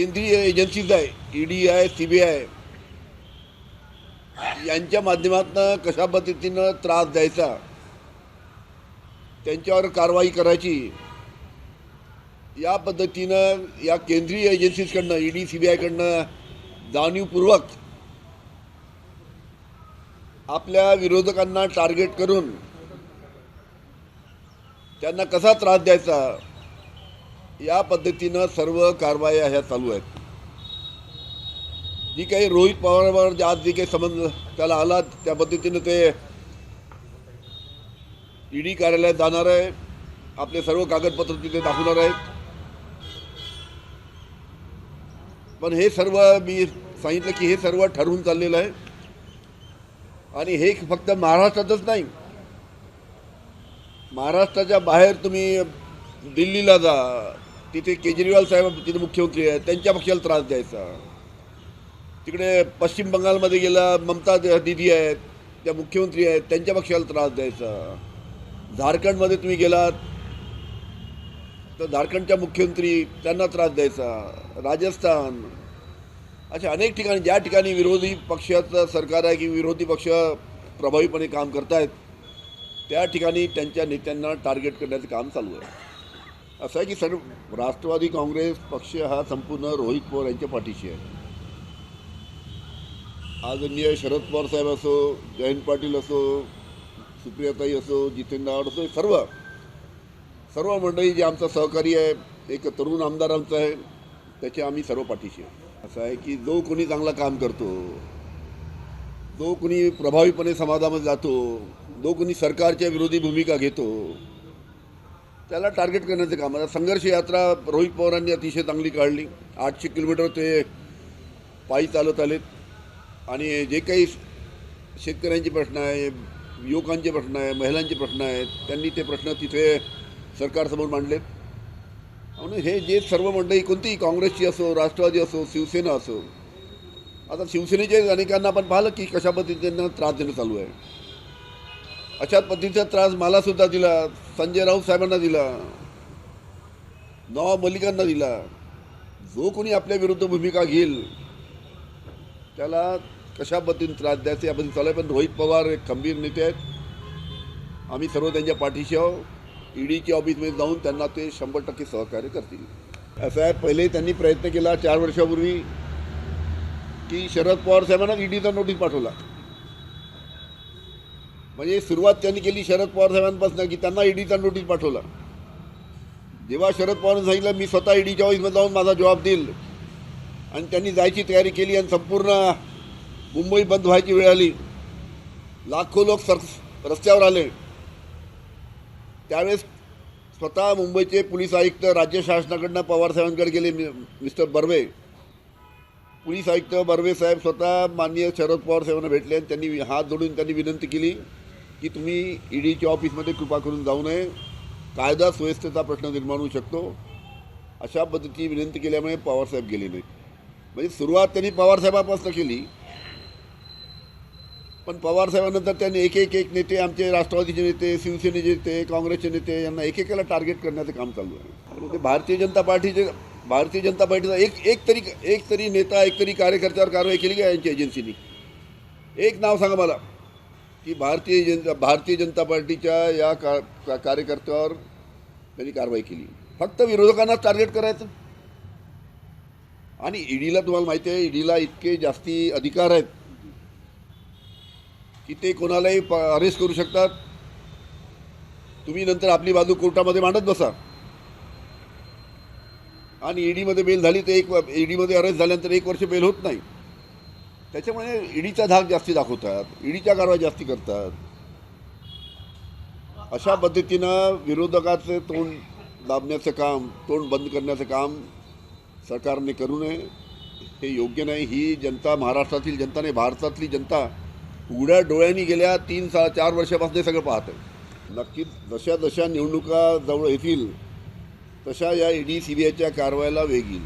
केंद्रीय एजन्सीज आहे E D आहे सी बी आय यांच्या माध्यमातून कशा पद्धतीनं त्रास द्यायचा त्यांच्यावर कारवाई करायची या पद्धतीनं या केंद्रीय एजन्सीजकडनं डी सी बी आयकडनं जाणीवपूर्वक आपल्या विरोधकांना टार्गेट करून त्यांना कसा त्रास द्यायचा या पद्धतीनं सर्व कारवाया ह्या चालू आहेत. जी काही रोहित पवारांवर आज जे काही संबंध त्याला आला त्या पद्धतीनं ते ईडी कार्यालयात जाणार आहे. आपले सर्व कागदपत्र तिथे दाखवणार आहेत. पण हे सर्व मी सांगितलं की हे सर्व ठरवून चाललेलं आहे. आणि हे फक्त महाराष्ट्रातच नाही. महाराष्ट्राच्या बाहेर तुम्ही दिल्लीला जा तिथे केजरीवाल साहेब तिथे मुख्यमंत्री आहेत त्यांच्या पक्षाला त्रास द्यायचा. तिकडे पश्चिम बंगालमध्ये गेला ममता दिदी आहेत त्या मुख्यमंत्री आहेत त्यांच्या पक्षाला त्रास द्यायचा. झारखंडमध्ये तुम्ही गेलात तर झारखंडच्या मुख्यमंत्री त्यांना त्रास द्यायचा. राजस्थान अशा अनेक ठिकाणी ज्या ठिकाणी विरोधी पक्षाचं सरकार आहे की विरोधी पक्ष प्रभावीपणे काम करतायत त्या ठिकाणी त्यांच्या नेत्यांना टार्गेट करण्याचं काम चालू आहे. असं आहे की सर्व राष्ट्रवादी काँग्रेस पक्ष हा संपूर्ण रोहित पवार यांच्या पाठीशी आहे. आदरणीय शरद पवार साहेब असो जयंत पाटील असो सुप्रियाताई असो जितेंद्र आव्हाड असो सर्व सर्व मंडळी जे आमचा सहकारी आहे एक तरुण आमदार आमचा आहे त्याच्या आम्ही सर्व पाठीशी आहे. असं आहे की जो कोणी चांगलं काम करतो जो कोणी प्रभावीपणे समाजामध्ये जातो जो कोणी सरकारच्या विरोधी भूमिका घेतो त्याला टार्गेट करण्याचं काम. आता संघर्ष यात्रा रोहित पवारांनी अतिशय चांगली काढली. आठशे किलोमीटर ते पायी चालत आलेत. आणि जे काही शेतकऱ्यांचे प्रश्न आहे युवकांचे प्रश्न आहे महिलांचे प्रश्न आहेत त्यांनी ते प्रश्न तिथे सरकारसमोर मांडलेत. म्हणून हे जे सर्व मंडळी कोणतीही काँग्रेसची असो राष्ट्रवादी असो शिवसेना असो आता शिवसेनेचे अनेकांना आपण पाहिलं की कशा पद्धतीनं त्रास देणं चालू आहे. अशाच पद्धतीचा त्रास मलासुद्धा दिला संजय राऊत साहेबांना दिला. नवाब मलिकांना दिला. जो कोणी आपल्या विरुद्ध भूमिका घेईल त्याला कशा पद्धतीने त्रास द्यायचे आपण चालू आहे. पण रोहित पवार एक खंबीर नेते आहेत. आम्ही सर्व त्यांच्या पाठीशी आहोत. ईडीच्या ऑफिसमध्ये जाऊन त्यांना ते शंभर टक्के सहकार्य करतील. असं आहे पहिले त्यांनी प्रयत्न केला चार वर्षापूर्वी की शरद पवार साहेबांना ईडीचा नोटीस पाठवला. म्हणजे सुरुवात त्यांनी केली शरद पवार साहेबांपासून की त्यांना ईडीचा नोटीस पाठवला. जेव्हा शरद पवारांनी सांगितलं मी स्वतः ईडीच्या ऑफिसमध्ये जाऊन माझा जबाब देईल. आणि त्यांनी जायची तयारी केली आणि संपूर्ण मुंबई बंद व्हायची वेळ आली. लाखो लोक सर रस्त्यावर आले. त्यावेळेस स्वतः मुंबईचे पोलीस आयुक्त राज्य शासनाकडनं पवारसाहेबांकडे गेले मि- मिस्टर बर्वे. पोलीस आयुक्त बर्वे साहेब स्वतः माननीय शरद पवार साहेबांना भेटले आणि त्यांनी हात जोडून त्यांनी विनंती केली. की तुम्ही ईडीच्या ऑफिसमध्ये कृपा करून जाऊ नये. कायदा सुव्यवस्थेचा प्रश्न निर्माण होऊ शकतो. अशा पद्धतीची विनंती केल्यामुळे पवारसाहेब गेले नाही म्हणजे सुरुवात त्यांनी पवारसाहेबापासून केली. पण पवारसाहेबानंतर त्यांनी एक एक एक नेते आमचे राष्ट्रवादीचे नेते शिवसेनेचे नेते काँग्रेसचे नेते यांना एकेकाला टार्गेट करण्याचं काम चालू आहे. ते भारतीय जनता पार्टीचे भारतीय जनता पार्टीचा एक एक तरी एक तरी नेता एक तरी कार्यकर्त्यावर कारवाई केली का यांच्या एजन्सीनी एक नाव सांगा मला. की भारतीय जनता भारतीय जनता पार्टीच्या या का का- कार्यकर्त्यावर त्यांनी कारवाई केली. फक्त विरोधकांना टार्गेट करायचं. आणि ईडीला तुम्हाला माहिती आहे ईडीला इतके जास्ती अधिकार आहेत की ते कोणालाही प अरेस्ट करू शकतात. तुम्ही नंतर आपली बाजू कोर्टामध्ये मांडत बसा. आणि ईडीमध्ये बेल झाली तर एक ईडीमध्ये अरेस्ट झाल्यानंतर एक वर्ष बेल होत नाही. त्याच्यामुळे ईडीचा धाक जास्ती दाखवतात ईडीच्या कारवाई जास्ती करतात. अशा पद्धतीनं विरोधकाचं तोंड दाबण्याचं काम तोंड बंद करण्याचं काम सरकारने करू नये. हे योग्य नाही. ही जनता महाराष्ट्रातील जनता नाही भारतातली जनता उघड्या डोळ्यांनी गेल्या तीन सा चार वर्षापासून हे सगळं पाहत आहे. नक्कीच जशा जशा निवडणुका जवळ येतील तशा या ईडी सी बी आयच्या कारवाईला वेग येईल.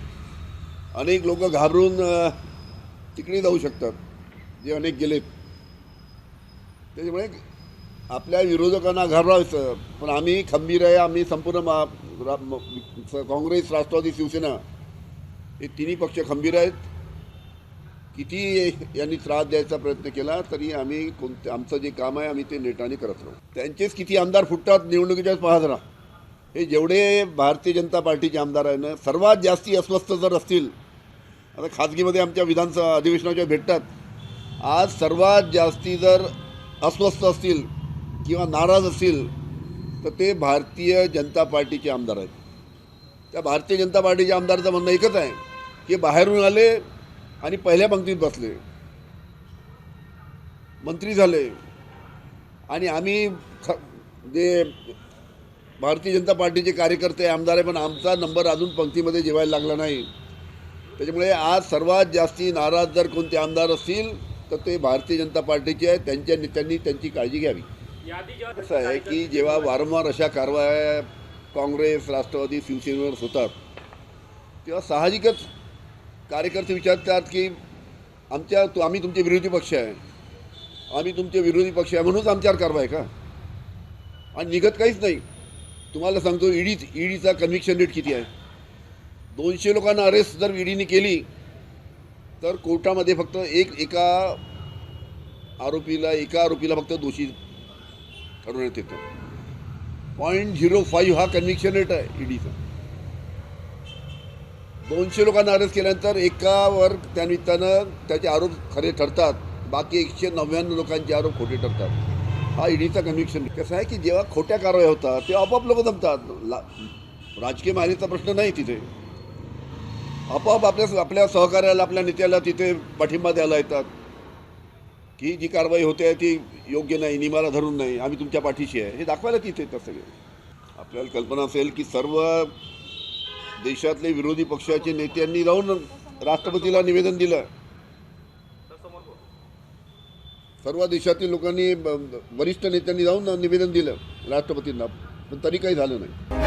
अनेक लोक घाबरून तिकडे जाऊ शकतात. जे अनेक गेलेत. त्याच्यामुळे आपल्या विरोधकांना घाबरायचं पण आम्ही खंबीर आहे आम्ही संपूर्ण महा काँग्रेस राष्ट्रवादी शिवसेना हे तिन्ही पक्ष खंबीर आहेत. किती यांनी त्रास द्यायचा प्रयत्न केला तरी आम्ही कोणते आमचं जे काम आहे आम्ही ते नेटाने करत राहू. त्यांचेच किती आमदार फुटतात निवडणुकीच्याच पहा जरा. हे जेवढे भारतीय जनता पार्टीचे आमदार आहे ना सर्वात जास्ती अस्वस्थ जर असतील आता खाजगीमध्ये आमच्या विधानसभा अधिवेशनाच्या भेटतात. आज सर्वात जास्ती जर अस्वस्थ असतील किंवा नाराज असतील तर ते भारतीय जनता पार्टीचे आमदार आहेत. त्या भारतीय जनता पार्टीच्या आमदारचं म्हणणं एकच आहे की बाहेरून आले आणि पहिल्या पंक्तीत बसले. मंत्री झाले आणि आम्ही ख जे भारतीय जनता पार्टीचे कार्यकर्ते आमदार आहे पण आमचा नंबर अजून पंक्तीमध्ये जेवायला लागला नाही. त्याच्यामुळे आज सर्वात जास्ती नाराज जर कोणते आमदार असतील तर ते भारतीय जनता पार्टीचे आहेत. त्यांच्या नेत्यांनी त्यांची काळजी घ्यावी. असं आहे की जेव्हा वारंवार अशा कारवाया काँग्रेस राष्ट्रवादी शिवसेनेवर होतात तेव्हा साहजिकच कार्यकर्ते विचारतात की आमच्या तो आम्ही तुमचे विरोधी पक्ष आहे. आम्ही तुमचे विरोधी पक्ष आहे म्हणूनच आमच्यावर कारवाई का? आणि निघत काहीच नाही. तुम्हाला सांगतो ईडी ईडीचा कन्व्हिक्शन रेट किती आहे? दोनशे लोकांना अरेस्ट जर ईडीने केली तर कोर्टामध्ये फक्त एक एका आरोपीला एका आरोपीला फक्त दोषी ठरवण्यात येतो. पॉईंट झिरो फाईव्ह हा कन्व्हिक्शन रेट आहे ईडीचा. दोनशे लोकांना अरेस्ट केल्यानंतर एकावर त्यानिमित्तानं त्याचे आरोप खरे ठरतात. बाकी एकशे नव्याण्णव लोकांचे आरोप खोटे ठरतात. हा ईडीचा कन्व्हिक्शन कसं आहे की जेव्हा खोट्या कारवाया होतात तेव्हा आपोआप लोक जमतात. ला राजकीय माहितीचा प्रश्न नाही तिथे. आपोआप आपल्या आपल्या सहकार्याला आपल्या नेत्याला तिथे पाठिंबा द्यायला येतात. की जी कारवाई होते आहे ती योग्य नाही निमाला धरून नाही आम्ही तुमच्या पाठीशी आहे. हे दाखवायला तिथे येतात सगळे. आपल्याला कल्पना असेल की सर्व देशातले विरोधी पक्षाचे नेत्यांनी जाऊन राष्ट्रपतीला निवेदन दिलं. सर्व देशातील लोकांनी वरिष्ठ नेत्यांनी जाऊन निवेदन दिलं राष्ट्रपतींना. पण तरी काही झालं नाही.